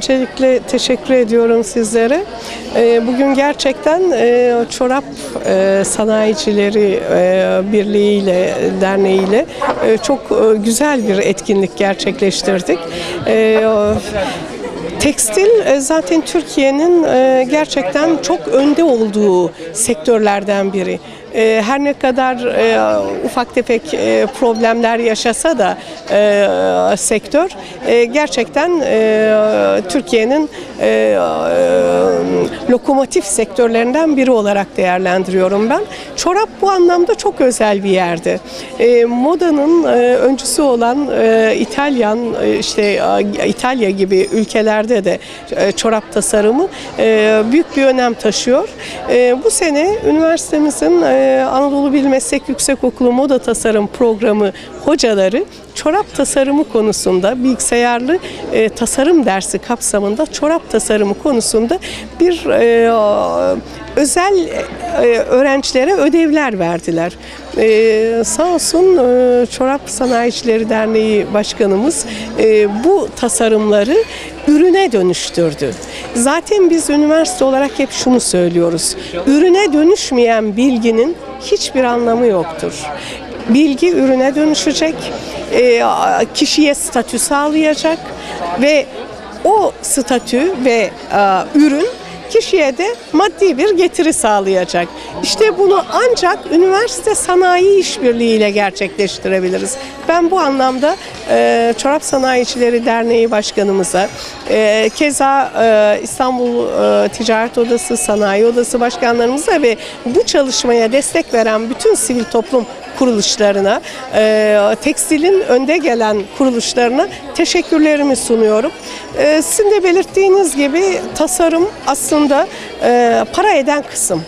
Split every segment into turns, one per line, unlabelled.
öncelikle teşekkür ediyorum sizlere. Ee, Bugün gerçekten e, çorap e, sanayicileri e, birliğiyle, derneğiyle çok güzel bir etkinlik gerçekleştirdik. Tekstil zaten Türkiye'nin gerçekten çok önde olduğu sektörlerden biri. E, Her ne kadar e, ufak tefek e, problemler yaşasa da e, sektör gerçekten Türkiye'nin lokomotif sektörlerinden biri olarak değerlendiriyorum ben. Çorap bu anlamda çok özel bir yerde. E, modanın öncüsü olan İtalyan işte İtalya gibi ülkelerde de çorap tasarımı büyük bir önem taşıyor. Bu sene üniversitemizin Anadolu Bil Meslek Yüksekokulu Moda Tasarım Programı hocaları çorap tasarımı konusunda bilgisayarlı e, tasarım dersi kapsamında çorap tasarımı konusunda bir e, özel e, öğrencilere ödevler verdiler. E, sağ olsun e, Çorap Sanayicileri Derneği Başkanımız e, bu tasarımları ürüne dönüştürdü. Zaten biz üniversite olarak hep şunu söylüyoruz. Ürüne dönüşmeyen bilginin hiçbir anlamı yoktur. Bilgi ürüne dönüşecek, kişiye statü sağlayacak ve o statü ve ürün kişiye de maddi bir getiri sağlayacak. İşte bunu ancak üniversite sanayi işbirliğiyle gerçekleştirebiliriz. Ben bu anlamda e, Çorap Sanayicileri Derneği Başkanımıza, e, keza e, İstanbul e, Ticaret Odası, Sanayi Odası Başkanlarımıza ve bu çalışmaya destek veren bütün sivil toplum kuruluşlarına, e, tekstilin önde gelen kuruluşlarına teşekkürlerimi sunuyorum. E, sizin de belirttiğiniz gibi tasarım aslında e, para eden kısım.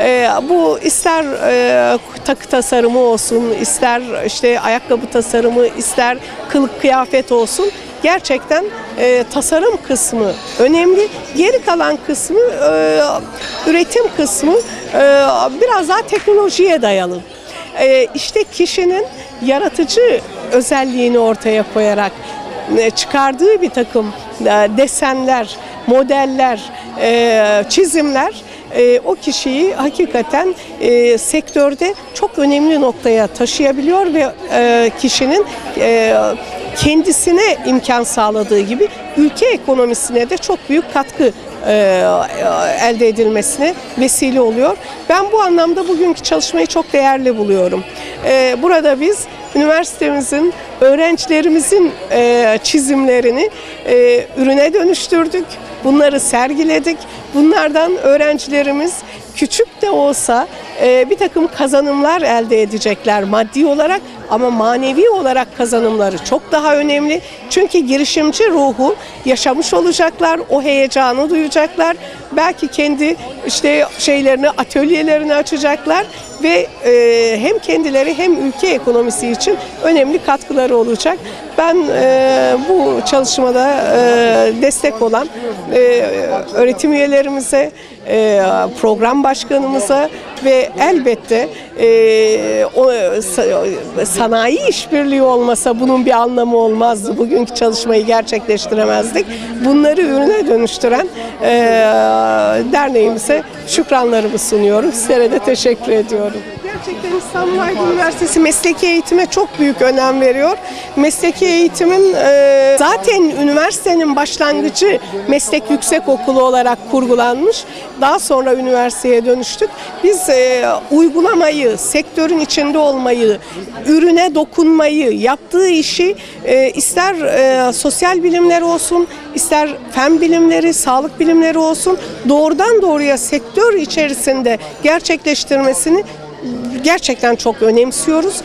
E, bu ister e, takı tasarımı olsun, ister işte ayakkabı tasarımı, ister kılık kıyafet olsun gerçekten e, tasarım kısmı önemli. Geri kalan kısmı, e, üretim kısmı e, biraz daha teknolojiye dayalı. E, işte kişinin yaratıcı özelliğini ortaya koyarak e, çıkardığı bir takım e, desenler, modeller, e, çizimler o kişiyi hakikaten sektörde çok önemli noktaya taşıyabiliyor ve kişinin kendisine imkan sağladığı gibi ülke ekonomisine de çok büyük katkı e, elde edilmesine vesile oluyor. Ben bu anlamda bugünkü çalışmayı çok değerli buluyorum. E, Burada biz üniversitemizin, öğrencilerimizin e, çizimlerini e, ürüne dönüştürdük. Bunları sergiledik. Bunlardan öğrencilerimiz küçük de olsa e, bir takım kazanımlar elde edecekler maddi olarak ama manevi olarak kazanımları çok daha önemli. Çünkü girişimci ruhu yaşamış olacaklar, o heyecanı duyacaklar. Belki kendi işte şeylerini, atölyelerini açacaklar ve e, hem kendileri hem ülke ekonomisi için önemli katkıları olacak. Ben e, bu çalışmada e, destek olan e, öğretim üyelerimize, e, program başkanımıza ve elbette e, sanayi işbirliği olmasa bunun bir anlamı olmazdı. Bugünkü çalışmayı gerçekleştiremezdik. Bunları ürüne dönüştüren e, derneğimize şükranlarımı sunuyorum. Sizlere de teşekkür ediyorum. Gerçekten İstanbul Aydın Üniversitesi mesleki eğitime çok büyük önem veriyor. Mesleki eğitimin e, zaten üniversitenin başlangıcı meslek yüksek okulu olarak kurgulanmış. Daha sonra üniversiteye dönüştük. Biz e, uygulamayı, sektörün içinde olmayı, ürüne dokunmayı, yaptığı işi e, ister sosyal bilimler olsun, ister fen bilimleri, sağlık bilimleri olsun doğrudan doğruya sektör içerisinde gerçekleştirmesini gerçekten çok önemsiyoruz.